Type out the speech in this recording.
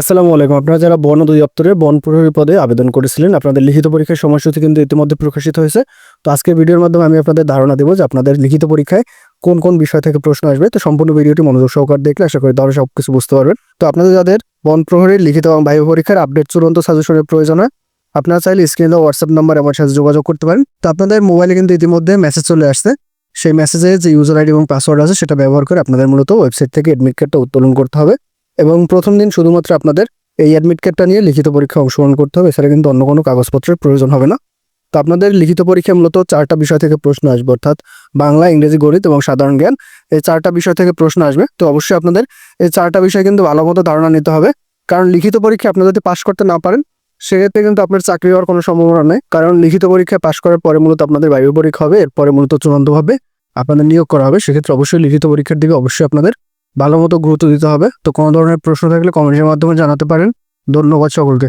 আসসালামু আলাইকুম। আপনারা যারা বন অধিদপ্তরে বন প্রহরী পদে আবেদন করেছিলেন, আপনাদের লিখিত পরীক্ষার সময়সূচি কিন্তু ইতিমধ্যে প্রকাশিত হয়েছে। তো আজকের ভিডিওর মাধ্যমে আমি আপনাদের ধারণা দেবো যে আপনাদের লিখিত পরীক্ষায় কোন কোন বিষয় থেকে প্রশ্ন আসবে। তো সম্পূর্ণ ভিডিওটি মনোযোগ সহকার দেখলে আশা করি তাহলে সব কিছু বুঝতে পারবেন। তো আপনাদের যাদের বন প্রহরীর লিখিত এবং বায়ু পরীক্ষার আপডেট চূড়ান্ত সাজেশনের প্রয়োজন হয়, আপনারা চাইলে স্ক্রিনে হোয়াটসঅ্যাপ নাম্বার আমার সাথে যোগাযোগ করতে পারেন। তো আপনাদের মোবাইলে কিন্তু ইতিমধ্যে মেসেজ চলে আসছে। সেই মেসেজে যে ইউজার আইডি এবং পাসওয়ার্ড আছে, সেটা ব্যবহার করে আপনাদের মূলত ওয়েবসাইট থেকে অ্যাডমিট কার্ডটা উত্তোলন করতে হবে। এবং প্রথম দিন শুধুমাত্র আপনাদের এই অ্যাডমিট কার্ডটা নিয়ে লিখিত পরীক্ষা অংশগ্রহণ করতে হবে। এছাড়া কিন্তু অন্য কোনো কাগজপত্রের প্রয়োজন হবে না। তো আপনাদের লিখিত পরীক্ষা মূলত চারটা বিষয় থেকে প্রশ্ন আসবে। অর্থাৎ বাংলা, ইংরেজি, গণিত এবং সাধারণ জ্ঞান এই চারটা বিষয় থেকে প্রশ্ন আসবে। তো অবশ্যই আপনাদের এই চারটা বিষয় কিন্তু ভালো মতো ধারণা নিতে হবে। কারণ লিখিত পরীক্ষা আপনারা যদি পাশ করতে না পারেন, সেক্ষেত্রে কিন্তু আপনার চাকরি হওয়ার কোনো সম্ভাবনা নেই। কারণ লিখিত পরীক্ষায় পাশ করার পরে মূলত আপনাদের বায়ু পরীক্ষা হবে, এরপরে মূলত চূড়ান্তভাবে আপনাদের নিয়োগ করা হবে। সেক্ষেত্রে অবশ্যই লিখিত পরীক্ষার দিকে অবশ্যই আপনাদের ভালো মতো গুরুত্ব দিতে হবে। তো কোনো ধরনের প্রশ্ন থাকলে কমেন্টের মাধ্যমে জানাতে পারেন। ধন্যবাদ সকলকে।